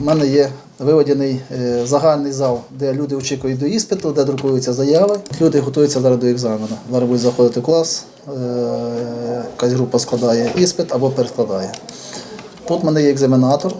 У мене є виведений е, загальний зал, де люди очікують до іспиту, де друкуються заяви. Люди готуються зараз до екзамену. Зараз будуть заходити в клас, е, якась група складає іспит або перескладає. Тут в мене є екзаменатор,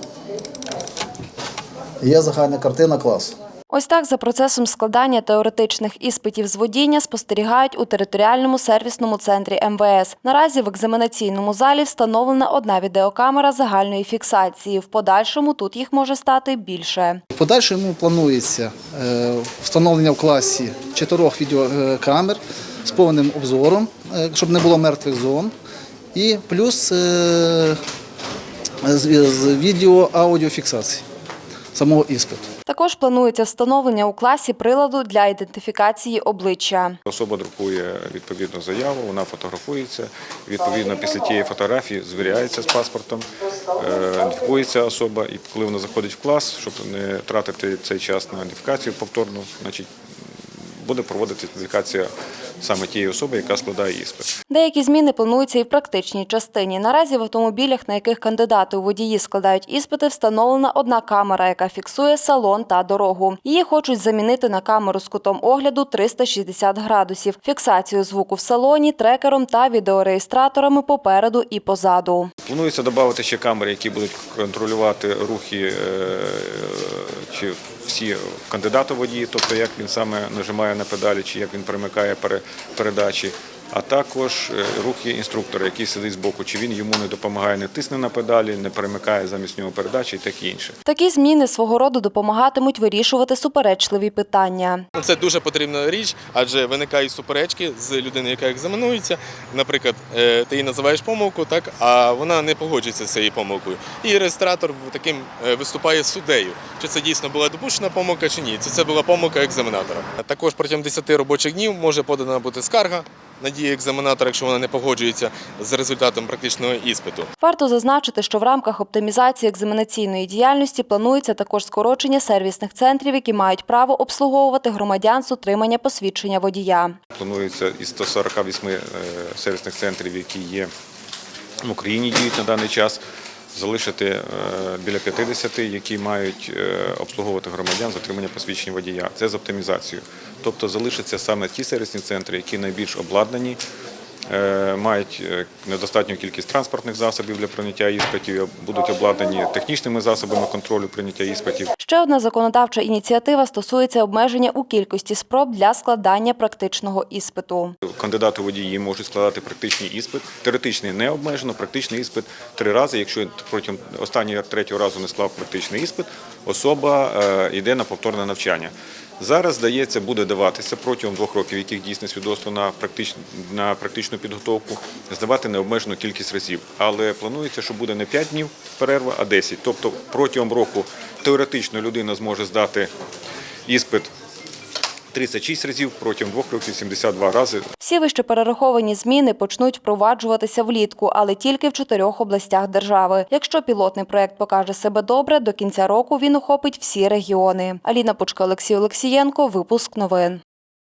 є загальна картина класу. Ось так за процесом складання теоретичних іспитів з водіння спостерігають у територіальному сервісному центрі МВС. Наразі в екзаменаційному залі встановлена одна відеокамера загальної фіксації. В подальшому тут їх може стати більше. В подальшому планується е, встановлення в класі чотирьох відеокамер з повним обзором, е, щоб не було мертвих зон. І плюс е, з, з відео-аудіофіксації самого іспиту. Також планується встановлення у класі приладу для ідентифікації обличчя. Особа друкує відповідну заяву, вона фотографується. Відповідно, після тієї фотографії звіряється з паспортом, е, ідентифікується особа, і коли вона заходить в клас, щоб не тратити цей час на ідентифікацію повторну, значить буде проводити ідентифікація саме тієї особи, яка складає іспит. Деякі зміни плануються і в практичній частині. Наразі в автомобілях, на яких кандидати у водії складають іспити, встановлена одна камера, яка фіксує салон та дорогу. Її хочуть замінити на камеру з кутом огляду 360 градусів, фіксацію звуку в салоні, трекером та відеореєстраторами попереду і позаду. Планується додати ще камери, які будуть контролювати рухи е, чи всі кандидати водії, тобто як він саме нажимає на педалі, чи як він перемикає передачі. А також е, рухи інструктора, який сидить збоку, чи він йому не допомагає, не тисне на педалі, не перемикає замість нього передачі і таке інше. Такі зміни свого роду допомагатимуть вирішувати суперечливі питання. Це дуже потрібна річ, адже виникають суперечки з людиною, яка екзаменується. Наприклад, е, ти їй називаєш помилку, так а вона не погоджується з цією помилкою. І реєстратор таким е, виступає суддею, чи це дійсно була допущена помилка чи ні. Чи це була помилка екзаменатора. Також протягом 10 робочих днів може подана бути скарга на дії екзаменатора, якщо вона не погоджується з результатом практичного іспиту. Варто зазначити, що в рамках оптимізації екзаменаційної діяльності планується також скорочення сервісних центрів, які мають право обслуговувати громадян з отримання посвідчення водія. Планується із 148 е, сервісних центрів, які є в Україні, діють на даний час, залишити е, біля 50, які мають е, обслуговувати громадян з отримання посвідчення водія. Це з оптимізацією. Тобто залишаться саме ті сервісні центри, які найбільш обладнані, мають е, недостатню кількість транспортних засобів для прийняття іспитів, будуть обладнані технічними засобами контролю прийняття іспитів. Ще одна законодавча ініціатива стосується обмеження у кількості спроб для складання практичного іспиту. Кандидати водії можуть складати практичний іспит. Теоретичний не обмежено, практичний іспит три рази. Якщо протягом останнього третього разу не склав практичний іспит, особа е, йде на повторне навчання. Зараз, здається, буде даватися протягом двох років, яких дійсне свідоцтво на практичну, на практичну підготовку, здавати необмежену кількість разів. Але планується, що буде не 5 днів перерва, а 10. Тобто протягом року теоретично людина зможе здати іспит 36 разів, протягом двох років 72 рази. Всі вище перераховані зміни почнуть впроваджуватися влітку, але тільки в чотирьох областях держави. Якщо пілотний проект покаже себе добре, до кінця року він охопить всі регіони. Аліна Пучка, Олексій Олексієнко. Випуск новин.